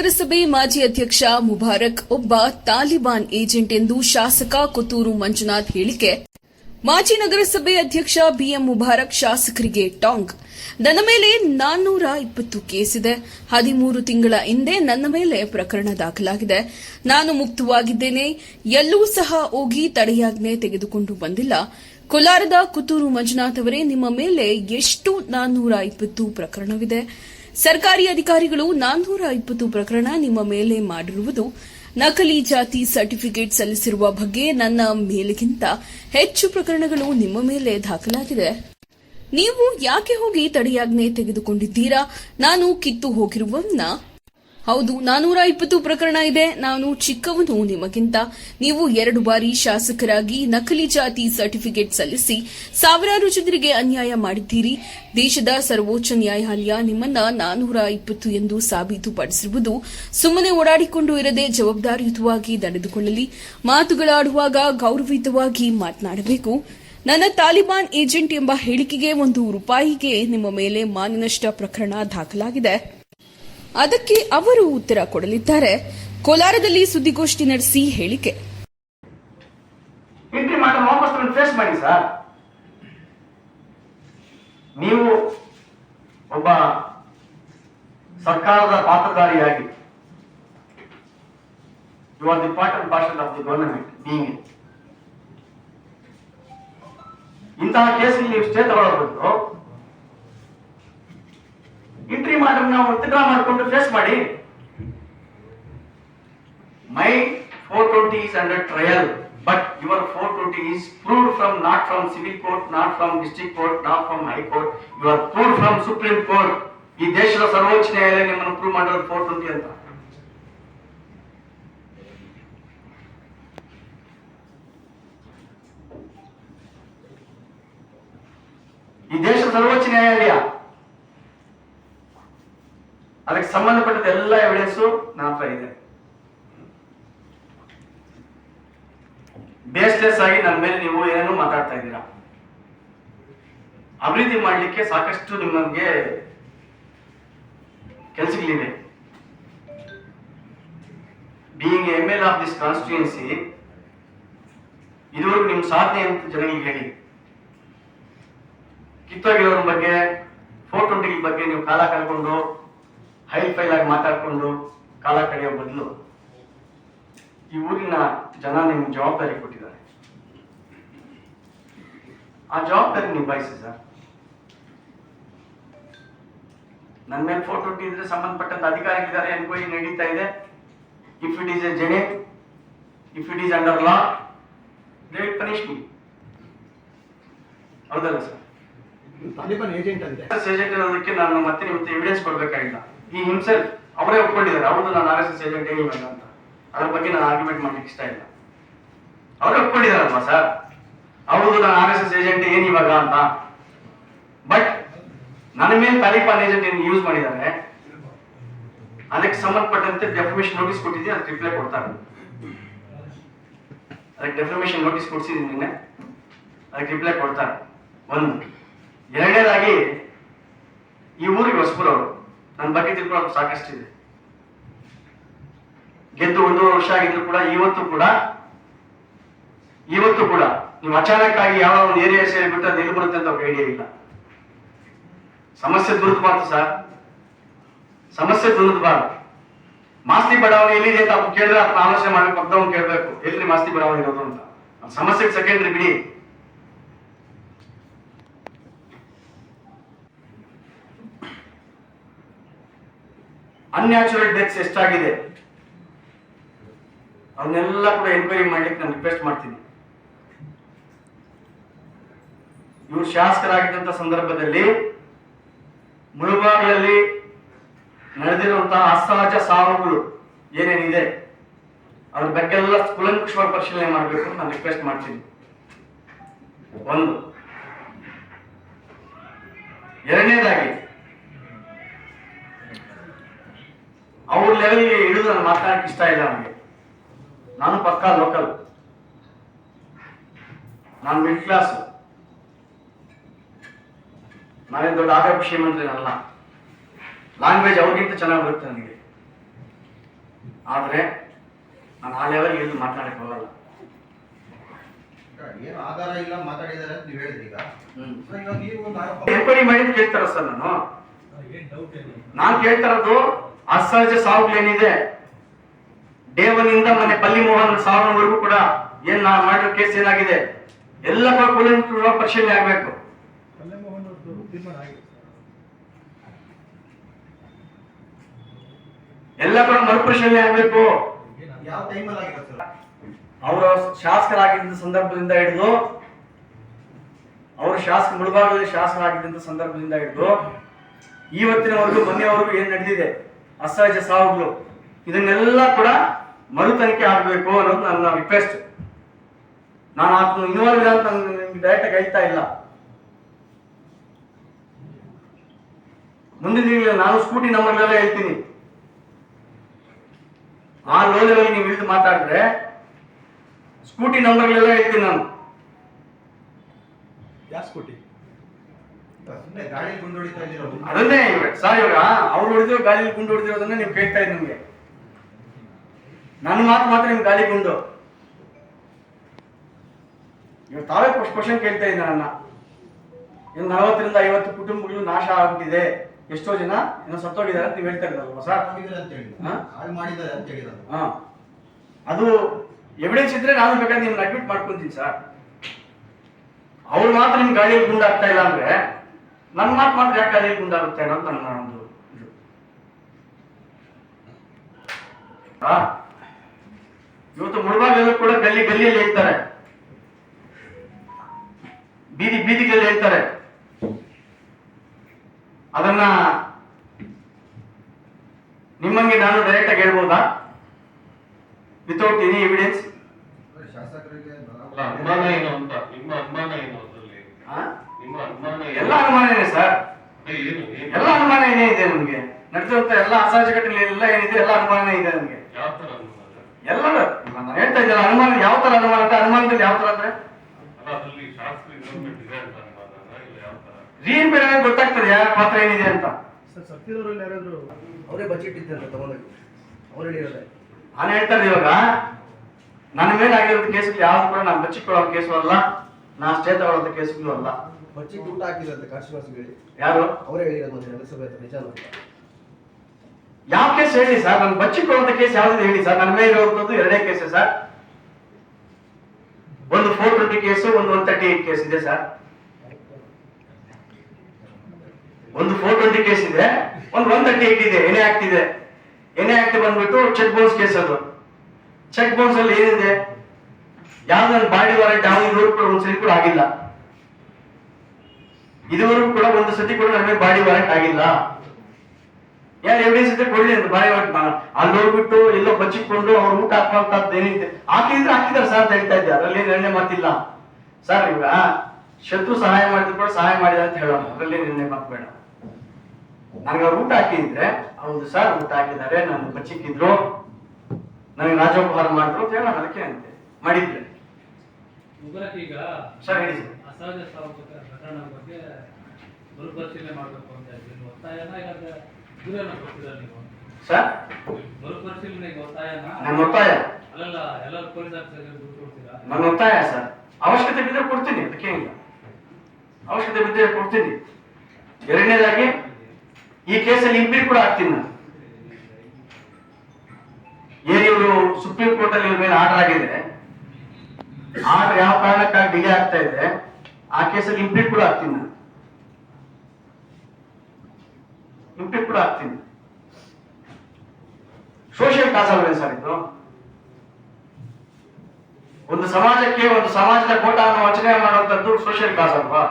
ನಗರಸಭೆ ಮಾಜಿ ಅಧ್ಯಕ್ಷ ಮುಬಾರಕ್ ಒಬ್ಬ ತಾಲಿಬಾನ್ ಏಜೆಂಟ್ ಎಂದು ಶಾಸಕ ಕುತೂರು ಮಂಜುನಾಥ್ ಹೇಳಿಕೆ. ಮಾಜಿ ನಗರಸಭೆ ಅಧ್ಯಕ್ಷ ಬಿಎಂ ಮುಬಾರಕ್ ಶಾಸಕರಿಗೆ ಟಾಂಗ್. ನನ್ನ ಮೇಲೆ ನಾನ್ನೂರ ಇಪ್ಪತ್ತು ಕೇಸ್ ಇದೆ. ಹದಿಮೂರು ತಿಂಗಳ ಹಿಂದೆ ನನ್ನ ಮೇಲೆ ಪ್ರಕರಣ ದಾಖಲಾಗಿದೆ. ನಾನು ಮುಕ್ತವಾಗಿದ್ದೇನೆ. ಎಲ್ಲೂ ಸಹ ಹೋಗಿ ತಡೆಯಾಜ್ಞೆ ತೆಗೆದುಕೊಂಡು ಬಂದಿಲ್ಲ. ಕೋಲಾರದ ಕುತ್ತೂರು ಮಂಜುನಾಥ್ ಅವರೇ ನಿಮ್ಮ ಮೇಲೆ ಎಷ್ಟು ನಾನ್ನೂರ ಇಪ್ಪತ್ತು ಪ್ರಕರಣವಿದೆ? ಸರ್ಕಾರಿ ಅಧಿಕಾರಿಗಳು ನಾನ್ನೂರ ಇಪ್ಪತ್ತು ಪ್ರಕರಣ ನಿಮ್ಮ ಮೇಲೆ ಮಾಡಿರುವುದು ನಕಲಿ ಜಾತಿ ಸರ್ಟಿಫಿಕೇಟ್ ಸಲ್ಲಿಸಿರುವ ಬಗ್ಗೆ ನನ್ನ ಮೇಲಿಗಿಂತ ಹೆಚ್ಚು ಪ್ರಕರಣಗಳು ನಿಮ್ಮ ಮೇಲೆ ದಾಖಲಾಗಿದೆ. ನೀವು ಯಾಕೆ ಹೋಗಿ ತಡೆಯಾಜ್ಞೆ ತೆಗೆದುಕೊಂಡಿದ್ದೀರಾ? ನಾನು ಕಿತ್ತು ಹೋಗಿರುವನ್ನ ಹೌದು ನಾನೂರ ಇಪ್ಪತ್ತು ಪ್ರಕರಣ ಇದೆ. ನಾನು ಚಿಕ್ಕವನು, ನಿಮಗಿಂತ. ನೀವು ಎರಡು ಬಾರಿ ಶಾಸಕರಾಗಿ ನಕಲಿ ಜಾತಿ ಸರ್ಟಿಫಿಕೇಟ್ ಸಲ್ಲಿಸಿ ಸಾವಿರಾರು ಜನರಿಗೆ ಅನ್ಯಾಯ ಮಾಡಿದ್ದೀರಿ. ದೇಶದ ಸರ್ವೋಚ್ಚ ನ್ಯಾಯಾಲಯ ನಿಮ್ಮನ್ನ ನಾನೂರ ಇಪ್ಪತ್ತು ಎಂದು ಸಾಬೀತುಪಡಿಸಿರುವುದು ಸುಮ್ಮನೆ ಓಡಾಡಿಕೊಂಡು ಇರದೆ ಜವಾಬ್ದಾರಿಯುತವಾಗಿ ನಡೆದುಕೊಳ್ಳಲಿ. ಮಾತುಗಳಾಡುವಾಗ ಗೌರವಯುತವಾಗಿ ಮಾತನಾಡಬೇಕು. ನನ್ನ ತಾಲಿಬಾನ್ ಏಜೆಂಟ್ ಎಂಬ ಹೇಳಿಕೆಗೆ ಒಂದು ರೂಪಾಯಿಗೆ ನಿಮ್ಮ ಮೇಲೆ ಮಾನನಷ್ಟ ಪ್ರಕರಣ ದಾಖಲಾಗಿದೆ. ಅದಕ್ಕೆ ಅವರು ಉತ್ತರ ಕೊಡಲಿದ್ದಾರೆ. ಕೋಲಾರದಲ್ಲಿ ಸುದ್ದಿಗೋಷ್ಠಿ ನಡೆಸಿ ಹೇಳಿಕೆ. ಫೇಸ್ ಮಾಡಿ ಸರ್. ನೀವು ಒಬ್ಬ ಸರ್ಕಾರದ ಪಾತ್ರಧಾರಿಯಾಗಿ you are the part and of the government being ಇಂತಹ ಕೇಸ್ ನೀವು ಸ್ಟೇ ತಗೊಳ್ಳೋ ಬದಲು ಇಂಟ್ರಿ ಮಾಡ್ರಿ ನಾವು ಇನ್ಸ್ಟಾಗ್ರಾಮ್ ಮಾಡ್ಕೊಂಡು ಫೇಸ್ ಮಾಡಿ. My four twenty is under trial but your four twenty is prove from not from civil court not from district court not from high court you are prove from supreme court ಈ ದೇಶದ ಸರ್ವೋಚ್ಚ ನ್ಯಾಯಾಲಯ ನಿಮ್ಮನ್ನು prove ಮಾಡೋದು four twenty ಅಂತ. ಈ ದೇಶದ ಸರ್ವೋಚ್ಚ ನ್ಯಾಯಾಲಯ ಸಂಬಂಧಪಟ್ಟದ ಎಲ್ಲ ಎವಿಡೆನ್ಸು ನನ್ನ ಇದೆ. ಬೇಸ್ಲೆಸ್ ಆಗಿ ನನ್ನ ಮೇಲೆ ನೀವು ಏನೇನು ಮಾತಾಡ್ತಾ ಇದ್ದೀರಾ? ಅಭಿವೃದ್ಧಿ ಮಾಡಲಿಕ್ಕೆ ಸಾಕಷ್ಟು ನಿಮಗೆ ಕೆಲಸಗಳಿವೆ. Being M L of this constituency ಇದುವರೆಗೂ ನಿಮ್ಮ ಸಾಧನೆ ಅಂತ ಜನಗಳಿಗೆ ಹೇಳಿ. ಕಿತ್ತೋಗಿರೋರ ಬಗ್ಗೆ ಫೋರ್ ಬಗ್ಗೆ ನೀವು ಕಾಲ ಕಳ್ಕೊಂಡು ಹೈ ಫೈಲ್ ಆಗಿ ಮಾತಾಡ್ಕೊಂಡು ಕಾಲ ಕಳೆಯೋ ಬದಲು ಈ ಊರಿನ ಜನ ನಿಮ್ಗೆ ಜವಾಬ್ದಾರಿ ಕೊಟ್ಟಿದ್ದಾರೆ. ಆ ಜವಾಬ್ದಾರಿ ನಿಭಾಯಿಸಿ ಸರ್. ನನ್ನ ಮೇಲೆ ಫೋಟೋ ಇದ್ರೆ ಸಂಬಂಧಪಟ್ಟಂತ ಅಧಿಕಾರಿಗಳಿದ್ದಾರೆ ಎನ್ಕ್ವೈರಿ ನಡೀತಾ ಇದೆ. If it is a genet if it is under law they punish me ಹೌದಲ್ಲ ಸರ್? ಏಜೆಂಟ್ ಅಂತ. ಏಜೆಂಟ್ ಇರೋದಕ್ಕೆ ನಾನು ಮತ್ತೆ ಇವತ್ತು ಎವಿಡೆನ್ಸ್ ಕೊಡ್ಬೇಕಾಗಿಲ್ಲ. ಈ ಹಿಂಸೆ ಅವರೇ ಒಪ್ಕೊಂಡಿದ್ದಾರೆ ಹೌದು ನಾನು ಆರ್ ಎಸ್ ಎಸ್ ಏಜೆಂಟ್ ಏನಿಲ್ಲ ಅಂತ. ಅದ್ರ ಬಗ್ಗೆ ನಾನು ಆರ್ಗ್ಯುಮೆಂಟ್ ಮಾಡಲಿಕ್ಕೆ ಇಷ್ಟ ಇಲ್ಲ. ಅವರೇ ಒಪ್ಕೊಂಡಿದಾರಲ್ವಾ ಸರ್ ಹೌದು ನಾನು ಆರ್ ಎಸ್ ಎಸ್ ಏಜೆಂಟ್ ಏನ್ ಇವಾಗ ಅಂತ? ಬಟ್ ನನ್ನ ಮೇಲೆ ತಾಲಿಬಾನ್ ಏಜೆಂಟ್ ಏನು ಯೂಸ್ ಮಾಡಿದ್ದಾರೆ? ಅದಕ್ಕೆ ಸಂಬಂಧಪಟ್ಟಂತೆ ಡೆಫರ್ಮೇಷನ್ ನೋಟಿಸ್ ಕೊಟ್ಟಿದ್ದೀನಿ ಅದಕ್ಕೆ ರಿಪ್ಲೈ ಕೊಡ್ತಾರೆ. ಅದಕ್ಕೆ ಡೆಫರ್ಮೇಷನ್ ನೋಟಿಸ್ ಕೊಡ್ಸಿದ್ದೀನಿ ನಿನ್ನೆ. ಅದಕ್ಕೆ ರಿಪ್ಲೈ ಕೊಡ್ತಾರೆ. ಒಂದು. ಎರಡನೇದಾಗಿ, ಈ ಊರಿಗೆ ಹೊಸಬರವರು ನನ್ನ ಬಗ್ಗೆ ತಿಳ್ಕೊಳ್ಳೋದು ಸಾಕಷ್ಟಿದೆ ಗೆದ್ದು ಒಂದೂವರೆ ವರ್ಷ ಆಗಿದ್ರು ಕೂಡ, ಇವತ್ತು ಕೂಡ ಇವತ್ತು ಕೂಡ, ನೀವು ಅಚಾನಕ್ ಯಾವ ಒಂದು ಏರಿಯಾ ಸೇರಿಬಿಟ್ಟು ಅದು ಎಲ್ಲಿ ಬರುತ್ತೆ ಅಂತ ಐಡಿಯಾ ಇಲ್ಲ. ಸಮಸ್ಯೆ ದುರಿದಬಾರ್ದು ಸರ್. ಸಮಸ್ಯೆ ದುರಿದಬಾರ್ದು ಮಾಸ್ತಿ ಬಡಾವಣೆ ಎಲ್ಲಿದೆ ಅಂತ ಕೇಳಿದ್ರೆ ಅದನ್ನ ಆಲೋಚನೆ ಮಾಡ್ಬೇಕು ಅಂತ ಕೇಳಬೇಕು. ಎಲ್ಲಿ ಮಾಸ್ತಿ ಬಡಾವಣೆ ಇರೋದು ಅಂತ. ಸಮಸ್ಯೆಗೆ ಸೆಕೆಂಡ್ರಿ ಬಿಡಿ. ಅನ್ಯಾಚುರಲ್ ಡೆತ್ಸ್ ಎಷ್ಟಾಗಿದೆ? ಅವನ್ನೆಲ್ಲ ಕೂಡ ಎನ್ಕ್ವೈರಿ ಮಾಡ್ಲಿಕ್ಕೆ ನಾನು ರಿಕ್ವೆಸ್ಟ್ ಮಾಡ್ತೀನಿ. ಇವರು ಶಾಸಕರಾಗಿದ್ದಂಥ ಸಂದರ್ಭದಲ್ಲಿ ಮುಳುಬಾಗಿಲಲ್ಲಿ ನಡೆದಿರುವಂತಹ ಅಸಹಜ ಸಾವುಗಳು ಏನೇನಿದೆ, ಅದ್ರ ಬಗ್ಗೆ ಎಲ್ಲ ಕುಲಂಕುಷವಾಗಿ ಪರಿಶೀಲನೆ ಮಾಡಬೇಕು ಅಂತ ನಾನು ರಿಕ್ವೆಸ್ಟ್ ಮಾಡ್ತೀನಿ. ಒಂದು. ಎರಡನೇದಾಗಿ ಅವ್ರ ಲೆವೆಲ್ಗೆ ಇಳಿದು ನಾನು ಮಾತಾಡಕ್ಕೆ ಇಷ್ಟ ಇಲ್ಲ ನನಗೆ ನಾನು ಪಕ್ಕಾ ಲೋಕಲ್ ನಾನು ಮಿಡ್ ಕ್ಲಾಸ್ ನಾನೇನು ದೊಡ್ಡ ಆರೋಗ್ಯ ಶ್ರೀಮಂತನಲ್ಲ ಲ್ಯಾಂಗ್ವೇಜ್ ಅವ್ರಿಗಿಂತ ಚೆನ್ನಾಗಿ ಬರುತ್ತೆ ನನಗೆ. ಆದರೆ ನಾನು ಆ ಲೆವೆಲ್ ಇಳಿದು ಮಾತಾಡಕ್ಕೆ ಹೋಗಲ್ಲ. ಏನು ಆಧಾರ ಇಲ್ಲ ಮಾತಾಡಿದ್ದಾರೆ ಅಂತ ನೀವು ಹೇಳಿದ್ರಿ ಈಗ. ನೀವು ಒಂದು ಆರೋಪ ಮಾಡಿ ಕೇಳ್ತಾರ ಸರ್ ನಾನು? ಏನ್ ಡೌಟ್ ಏನು ನಾನು ಕೇಳ್ತಾ ಇರೋದು ಅಸಹಜ ಸಾವುಗಳೇನಿದೆ? ದೇವನಿಂದ ಮನೆ ಮೊನ್ನೆ ಪಲ್ಲಿ ಮೋಹನ್ ಸಾವಿನವರೆಗೂ ಕೂಡ ಏನ್ ನಾ ಮಾಡಿರೋ ಕೇಸ್ ಏನಾಗಿದೆ? ಎಲ್ಲ ಕೂಡ ಕೂಲಂಕುಷ ಪರಿಶೀಲನೆ ಆಗ್ಬೇಕು. ಎಲ್ಲ ಕೂಡ ಮರುಪರಿಶೀಲನೆ ಆಗ್ಬೇಕು. ಅವರ ಶಾಸಕರಾಗಿದ್ದ ಸಂದರ್ಭದಿಂದ ಹಿಡಿದು ಅವರು ಶಾಸಕ ಮುಳುಭಾಗದಲ್ಲಿ ಶಾಸಕರಾಗಿದ್ದಂತ ಸಂದರ್ಭದಿಂದ ಹಿಡಿದು ಇವತ್ತಿನವರೆಗೂ ಮೊನ್ನೆವರೆಗೂ ಏನ್ ನಡೆದಿದೆ? ಅಸಹಜ ಸಾವುಗಳು. ಇದನ್ನೆಲ್ಲ ಕೂಡ ಮರು ತನಿಖೆ ಆಗಬೇಕು ಅನ್ನೋದು ನನ್ನ ರಿಕ್ವೆಸ್ಟ್ ನಾನು ಆತನ ಇನ್ವಾಲ್ವ್ ಅಂತ ನಿಮ್ಗೆ ಡೈರೆಕ್ಟ್ ಆಗಿ ಹೇಳ್ತಾ ಇಲ್ಲ. ಮುಂದಿನ ದಿನಗಳಲ್ಲಿ ನಾನು ಸ್ಕೂಟಿ ನಂಬರ್ಲೆಲ್ಲ ಹೇಳ್ತೀನಿ. ಆ ಲೋ ನೀವು ಇಳಿದು ಮಾತಾಡಿದ್ರೆ ಸ್ಕೂಟಿ ನಂಬರ್ಗಳೆಲ್ಲ ಹೇಳ್ತೀನಿ ನಾನು. ಯಾವ ಸ್ಕೂಟಿ ಸುಮ್ಮನೆ ಗಾಡಿ ಗುಂಡು ಹೊಡಿತಾ ಇದ್ದೀರೋದು ಅದನ್ನೇ ಸರ್ ಇವಾಗ ಅವ್ರು ಹೊಡೆದಿರೋ ಗಾಳಿಲಿ ಗುಂಡು ಹೊಡೆದಿರೋದನ್ನ ನೀವು ಕೇಳ್ತಾ ಇದ್ದು ನಿಮ್ಗೆ. ನನ್ನ ಮಾತು ಮಾತ್ರ ನಿಮ್ ಗಾಳಿ ಗುಂಡು. ಇವಾಗ ತಾವೇ ಕ್ವಶನ್ ಕೇಳ್ತಾ ಇದ್ದ ನನ್ನ. ಇನ್ನು ನಲವತ್ತರಿಂದ ಐವತ್ತು ಕುಟುಂಬಗಳು ನಾಶ ಆಗ್ಬಿಟ್ಟಿದೆ. ಎಷ್ಟೋ ಜನ ಏನೋ ಸತ್ತೋಗಿದ್ದಾರೆ ಅಂತ ನೀವು ಹೇಳ್ತಾ ಇದ್ದಲ್ವಾ ಸರ್? ಅಂತ ಹೇಳಿ. ಹಾ? ಅದು ಎವಿಡೆನ್ಸ್ ಇದ್ರೆ ನಾನು ಬೇಕಾದ್ರೆ ನಿಮ್ಗೆ ಅಡ್ಮಿಟ್ ಮಾಡ್ಕೊಂತೀನಿ ಸರ್. ಅವ್ರು ಮಾತ್ರ ನಿಮ್ ಗಾಳಿಯಲ್ಲಿ ಗುಂಡಾಗ್ತಾ ಇಲ್ಲ ಅಂದ್ರೆ ನನ್ನ ಮಾತು ಮಾತ್ರ ಯಾಕೆ ಅದೇ ಮುಂದಾಗುತ್ತೆ ಅನ್ನೋದು ನನ್ನ ಒಂದು ಇದು. ಹಾ ಇವತ್ತು ಮುಳುಬಾಗಲ್ಲೂ ಕೂಡ ಗಲ್ಲಿ ಗಲ್ಲಿಯಲ್ಲಿ ಹೇಳ್ತಾರೆ. ಬೀದಿ ಬೀದಿಗಳಲ್ಲಿ ಹೇಳ್ತಾರೆ. ಅದನ್ನ ನಿಮ್ಮಂಗೆ ನಾನು ಡೈರೆಕ್ಟ್ ಆಗಿ ಹೇಳ್ಬೋದಾ? ವಿತೌಟ್ ಎನಿ ಎವಿಡೆನ್ಸ್ ಶಾಸಕರಿಗೆ ಅಭಿಮಾನ ಅನುಮಾನ ಏನು ಅಂತ? ನಿಮ್ಮ ಅಭಿಮಾನ ಏನು ಅದರಲ್ಲಿ? ನಿಮ್ಮ ಅನುಮಾನ ಇದೆ ಎಲ್ಲ ಸರ್? ಎಲ್ಲ ಅನುಮಾನ ಏನೇ ಇದೆ ನಮ್ಗೆ? ನಡೆದಿರುವಂತ ಎಲ್ಲ ಅಸಹಜ ಘಟನೆ ಎಲ್ಲ ಏನಿದೆ ಎಲ್ಲ ಅನುಮಾನ ಇದೆ ನಮ್ಗೆ? ಯಾವ ತರ ಅನುಮಾನ ಎಲ್ಲ ನಾನು ಹೇಳ್ತಾ ಇದ್ದಲ್ಲ ಅನುಮಾನ ಯಾವ ತರ ಅನುಮಾನ ಅಂತ ಅನುಮಾನದಲ್ಲಿ ಯಾವ ತರ ಅಂದ್ರೆ? ಅಲ್ಲ ಅದ್ರಲ್ಲಿ ಶಾಸ್ತ್ರ ಇನ್ವಾಲ್ವ್ಮೆಂಟ್ ಇದೆ ಅಂತ ಅನುಮಾನ ಯಾವ ತರ ರೀನ್ ಬೇರೆ ಗೊತ್ತಾಗ್ತದೆ ಯಾರ ಪಾತ್ರ ಏನಿದೆ ಅಂತ? ಸರ್ ಸತ್ತಿರೋರಲ್ಲಿ ಯಾರಾದ್ರು ಅವರೇ ಬಚ್ಚಿಟ್ಟಿದ್ದಾರೆ ತಗೊಂಡೋಗಿ. ಅವ್ರು ಹೇಳಿರೋದೆ ನಾನು ಹೇಳ್ತಾ ಇದ್ದೆ ಇವಾಗ ನನ್ನ ಮೇಲೆ ಆಗಿರೋ ಕೇಸ್ ಯಾವ್ದು ಕೂಡ ನಾನು ಬಚ್ಚಿಕೊಳ್ಳೋ ಕೇಸು ಅಲ್ಲ. ನಾ ಸ್ಟೇ ತಗೊಳ್ಳೋ ಕೇಸುಗಳು ಅಲ್ಲ. ಬಚ್ಚಿ ಊಟ ಕಾಶಿವಾಸ ಹೇಳಿ ಯಾರು? ಅವರೇ ಹೇಳಿರೋದು ನಗರಸಭೆ ಹತ್ರ ನಿಜ ಯಾವ ಕೇಸ್ ಹೇಳಿ ಸರ್ ನಾನು ಬಚ್ಚಿಕೊಳ್ಳುವಂತ ಕೇಸ್ ಯಾವ್ದು ಹೇಳಿ ಸರ್ ನನ್ನ ಮೇಲೆ ಇರುವಂತದ್ದು ಎರಡೇ ಕೇಸ್ ಸರ್ ಒಂದು ಫೋರ್ ಟ್ವೆಂಟಿ ಕೇಸು ಒಂದು ಒನ್ ತರ್ಟಿ ಏಟ್ ಕೇಸ್ ಇದೆ ಸರ್ ಒಂದು ಫೋರ್ ಟ್ವೆಂಟಿ ಕೇಸ್ ಇದೆ ಒಂದು ಒನ್ ತರ್ಟಿ ಏಟ್ ಇದೆ ಎನೆ ಆಕ್ಟ್ ಇದೆ. ಎನೆ ಆಕ್ಟ್ ಬಂದ್ಬಿಟ್ಟು ಚೆಕ್ ಬೌನ್ಸ್ ಕೇಸ್ ಅದು. ಚೆಕ್ ಬೌನ್ಸ್ ಅಲ್ಲಿ ಏನಿದೆ? ಯಾವ್ದು ನನ್ನ ಬಾಡಿ ವಾರೆಂಟ್ ಯಾವ ಇದುವರೆಗೂ ಕೂಡ ಒಂದ್ಸರಿ ಕೂಡ ಆಗಿಲ್ಲ. ಇದುವರೆಗೂ ಕೂಡ ಒಂದು ಸತಿ ಕೂಡ ನನಗೆ ಬಾಡಿ ವಾರೆಂಟ್ ಆಗಿಲ್ಲ. ಯಾರು ಎವಿಡೆನ್ಸ್ ಸತಿ ಕೊಡ್ಲಿ ಅಂತ ಬಾಯಿ ವಾರೆಂಟ್ ಅಲ್ಲಿ ಹೋಗ್ಬಿಟ್ಟು ಎಲ್ಲೋ ಬಚ್ಚಿಕೊಂಡು ಅವ್ರು ಊಟ ಹಾಕುವಂತದ್ದು ಏನಿದೆ ಹಾಕಿದ್ರೆ ಹಾಕಿದ್ರೆ ಸರ್ ಅಂತ ಹೇಳ್ತಾ ಇದ್ದೆ. ಅದರಲ್ಲಿ ನಿರ್ಣಯ ಮಾತಿಲ್ಲ ಸರ್ ಇವಾಗ ಶತ್ರು ಸಹಾಯ ಮಾಡಿದ್ರು ಕೂಡ ಸಹಾಯ ಮಾಡಿದ ಅಂತ ಹೇಳೋಣ. ಅದರಲ್ಲಿ ನಿರ್ಣಯ ಮಾತು ಬೇಡ ನನಗೆ ಅವ್ರು ಊಟ ಹಾಕಿದ್ರೆ ಅವ್ರು ಸರ್ ಊಟ ಹಾಕಿದ್ದಾರೆ, ನಾನು ಬಚ್ಚಿಕ್ಕಿದ್ರು ನನಗೆ ರಾಜೋಪಹಾರ ಮಾಡಿದ್ರು ಅಂತ ಹೇಳೋಣ ಅದಕ್ಕೆ ಅಂತೆ. ಮಾಡಿದ್ರೆ. ಈಗ ಅಸಹಜ ಸಾವು ಬಗ್ಗೆ- ಪ್ರಕರಣ ಬಗ್ಗೆ ಮರುಪರಿಶೀಲನೆ ಮಾಡಬೇಕು ಅಂತ ಇದ್ದೀನಿ ಒತ್ತಾಯನ ಇಲ್ಲಾಂದ್ರೆ ದೂರನ ಕೊಡ್ತೀರಾ ನೀವು? ಸರ್? ಮರುಪರಿಶೀಲನೆಗೆ ಒತ್ತಾಯನ? ನನ್ನ ಒತ್ತಾಯ. ಅಲ್ಲಲ್ಲ ಎಲ್ಲರೂ ಪೊಲೀಸ್ ಆಫೀಸರ್ಗೆ ದುಡ್ಡು ಕೊಡ್ತೀರಾ? ನನ್ನ ಒತ್ತಾಯ ಸರ್. ಅವಶ್ಯಕತೆ ಬಿದ್ದರೆ ಕೊಡ್ತೀನಿ ಅದಕ್ಕೆ ಇಲ್ಲ. ಅವಶ್ಯಕತೆ ಬಿದ್ದರೆ ಕೊಡ್ತೀನಿ. ಎರಡನೇದಾಗಿ ಈ ಕೇಸಲ್ಲಿ ಇಂಪೀಲ್ ಕೂಡ ಆಗ್ತೀನಿ ನಾನು. ಏನಿವರು ಸುಪ್ರೀಂ ಕೋರ್ಟ್ ಅಲ್ಲಿ ಇವ್ರ ಮೇಲೆ ಆರ್ಡರ್ ಆಗಿದೆ ಆರ್ಡರ್ ಯಾವ ಕಾರಣಕ್ಕಾಗಿ ಡಿಲೇ ಆಗ್ತಾ ಇದೆ, ಆ ಕೇಸಲ್ಲಿ ಇಂಪ್ಲೀಟ್ ಕೂಡ ಆಗ್ತೀನಿ ನಾನು. ಇಂಪ್ಲೀಟ್ ಕೂಡ ಆಗ್ತೀನಿ. ಸೋಷಿಯಲ್ ಕಾಸ್ ಅಲ್ವೇ ಸರ್ ಒಂದು ಸಮಾಜಕ್ಕೆ ಒಂದು ಸಮಾಜದ ಕೋಟವನ್ನು ವಚನೆ ಮಾಡುವಂತದ್ದು ಸೋಷಿಯಲ್ ಕಾಸ್ ಅಲ್ವಾ?